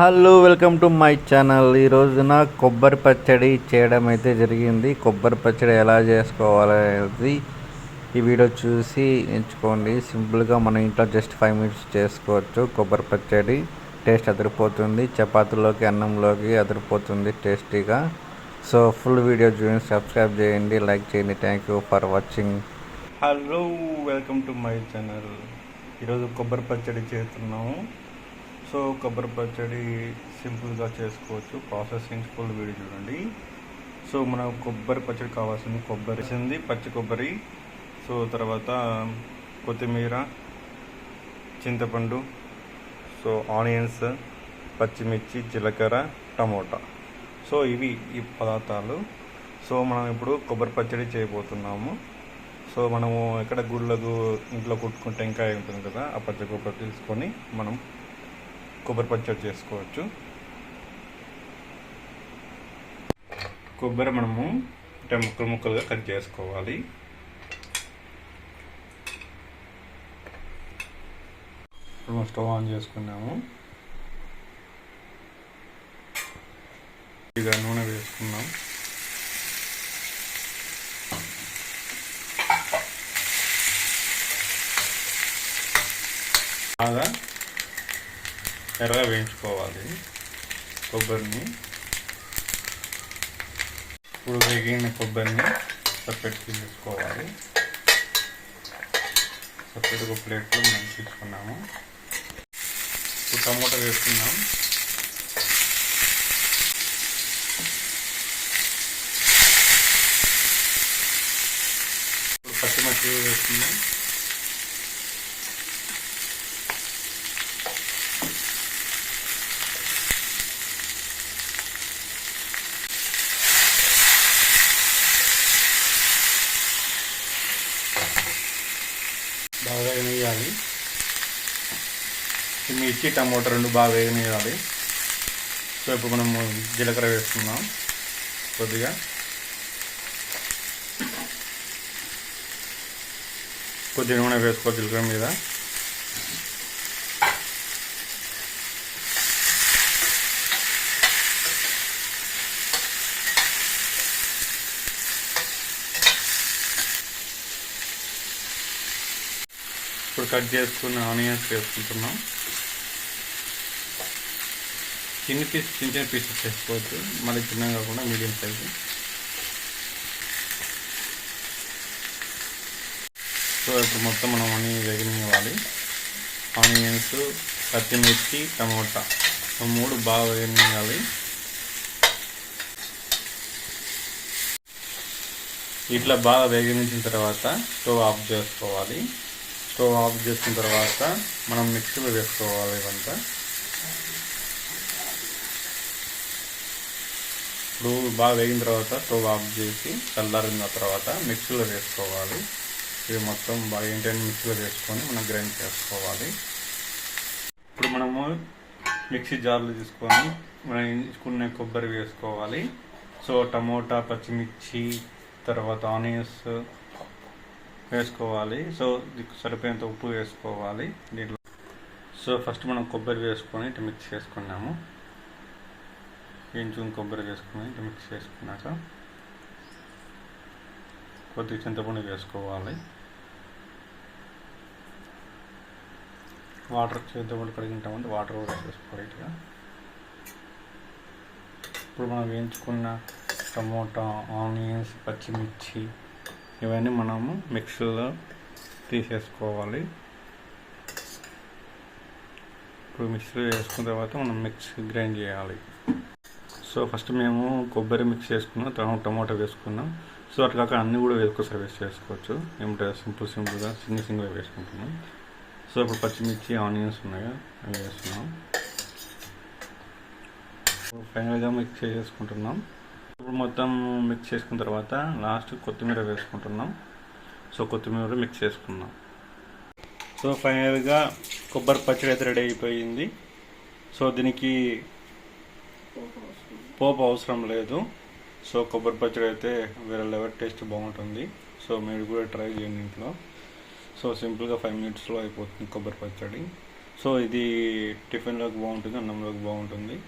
Hello welcome to my channel. ఈ రోజున కొబ్బరి పచ్చడి చేయడం అయితే జరిగింది. కొబ్బరి పచ్చడి ఎలా చేసుకోవాలనేది ఈ వీడియో చూసి ఎంచుకోండి సింపుల్గా మన ఇంట్లో జస్ట్ ఫైవ్ మినిట్స్ చేసుకోవచ్చు. కొబ్బరి పచ్చడి టేస్ట్ అదిరిపోతుంది. చపాతీలోకి అన్నంలోకి అదిరిపోతుంది టేస్టీగా. సో ఫుల్ వీడియో చూడండి సబ్స్క్రైబ్ చేయండి లైక్ చేయండి. Thank you for watching. Hello welcome to my channel. ఈరోజు కొబ్బరి పచ్చడి చేస్తున్నాము. సో కొబ్బరి పచ్చడి సింపుల్గా చేసుకోవచ్చు. ప్రాసెసింగ్ ఫుల్ వీడియో చూడండి. సో మనకు కొబ్బరి పచ్చడి కావాల్సింది కొబ్బరి. వేసింది పచ్చి కొబ్బరి. సో తర్వాత కొత్తిమీర చింతపండు సో ఆనియన్స్ పచ్చిమిర్చి జీలకర్ర టమోటా. సో ఇవి ఈ పదార్థాలు. సో మనం ఇప్పుడు కొబ్బరి పచ్చడి చేయబోతున్నాము. సో మనము ఎక్కడ గుళ్ళకు ఇంట్లో కుట్టుకుని టెంకాయ ఉంటుంది కదా ఆ పచ్చ కొబ్బరి తీసుకొని మనం కొబ్బరి పచ్చడి చేసుకోవచ్చు. కొబ్బరి మనము అంటే ముక్కలు ముక్కలుగా కట్ చేసుకోవాలి. ఇప్పుడు మనం స్టవ్ ఆన్ చేసుకున్నాము. ఇక నూనె వేసుకున్నాం. బాగా ఎర్రగా వేయించుకోవాలి కొబ్బరిని. ఇప్పుడు వేగిన కొబ్బరిని సపరేట్ తీసుకోవాలి సపరేట్ ఒక ప్లేట్లో మనం తీసుకున్నాము. ఇప్పుడు టమోటా వేసుకున్నాం ఇప్పుడు పచ్చిమిర్చి వేసుకున్నాం వేగనియాలి మిర్చి టమోటా రెండు బాగా వేగనియాలి సో ఇప్పుడు మనం జీలకర్ర వేసుకుందాం కొద్దిగా. కొద్దిగా నూనె వేసుకో జీలకర్ర మీద. ఇప్పుడు కట్ చేసుకున్న ఆనియన్స్ వేసుకుంటున్నాం. చిన్న పీస్ చిన్న చిన్న పీసెస్ వేసుకోవచ్చు. మళ్ళీ చిన్నగా కాకుండా మీడియం సైజు. సో ఇప్పుడు మొత్తం మనం అన్ని వేగనివ్వాలి. ఆనియన్స్ పచ్చిమిర్చి టమోటా. మూడు బాగా వేగనివ్వాలి. ఇట్లా బాగా వేగనించిన తర్వాత స్టవ్ ఆఫ్ చేసుకోవాలి. స్టవ్ ఆఫ్ చేసిన తర్వాత మనం మిక్సీలో వేసుకోవాలి ఇవంతా ఇప్పుడు బాగా వేగిన తర్వాత స్టవ్ ఆఫ్ చేసి చల్లారిన తర్వాత మిక్సీలో వేసుకోవాలి. ఇవి మొత్తం బాగా ఏంటంటే మిక్సీలో వేసుకొని మనం గ్రైండ్ చేసుకోవాలి. ఇప్పుడు మనము మిక్సీ జార్లు తీసుకొని మనం ఎంచుకున్న కొబ్బరి వేసుకోవాలి. సో టమోటా పచ్చిమిర్చి తర్వాత ఆనియన్స్ వేసుకోవాలి. సో సరిపోయేంత ఉప్పు వేసుకోవాలి. దీంట్లో సో ఫస్ట్ మనం కొబ్బరి వేసుకొని ఇట్లా మిక్స్ చేసుకున్నాము. వేయించుకుని కొబ్బరి వేసుకొని ఇట్లా మిక్స్ చేసుకున్నాక కొద్దిగా చింతపండు వేసుకోవాలి. వాటర్ చింతపండు కడిగింటామంటే వాటర్ కూడా వేసుకోవాలి ఇట్లా. ఇప్పుడు మనం వేయించుకున్న టమోటా ఆనియన్స్ పచ్చిమిర్చి ఇవన్నీ మనము మిక్సీలో తీసేసుకోవాలి. ఇప్పుడు మిక్సీలో వేసుకున్న తర్వాత మనం మిక్స్ గ్రైండ్ చేయాలి. సో ఫస్ట్ మేము కొబ్బరి మిక్స్ చేసుకున్నాం తర్వాత టమాటా వేసుకున్నాం. సో అట్లా కాక అన్నీ కూడా వేసుకోసారి వేస్ట్ చేసుకోవచ్చు. ఏమిటో సింపుల్ సింపుల్గా సింగిల్ సింగిల్గా వేసుకుంటున్నాం. సో ఇప్పుడు పచ్చిమిర్చి ఆనియన్స్ ఉన్నాయి అవి వేస్తున్నాం. ఫైనల్గా మిక్స్ చేసుకుంటున్నాం. ఇప్పుడు మొత్తం మిక్స్ చేసుకున్న తర్వాత లాస్ట్ కొత్తిమీర వేసుకుంటున్నాం. సో కొత్తిమీర మిక్స్ చేసుకున్నాం. సో ఫైనల్గా కొబ్బరి పచ్చడి అయితే రెడీ అయిపోయింది. సో దీనికి పోపు అవసరం లేదు. సో కొబ్బరి పచ్చడి అయితే వేరే లెవెల్ టేస్ట్ బాగుంటుంది. సో మీరు కూడా ట్రై చేయండి ఇంట్లో. సో సింపుల్గా ఫైవ్ మినిట్స్లో అయిపోతుంది కొబ్బరి పచ్చడి. సో ఇది టిఫిన్లోకి బాగుంటుంది అన్నంలోకి బాగుంటుంది.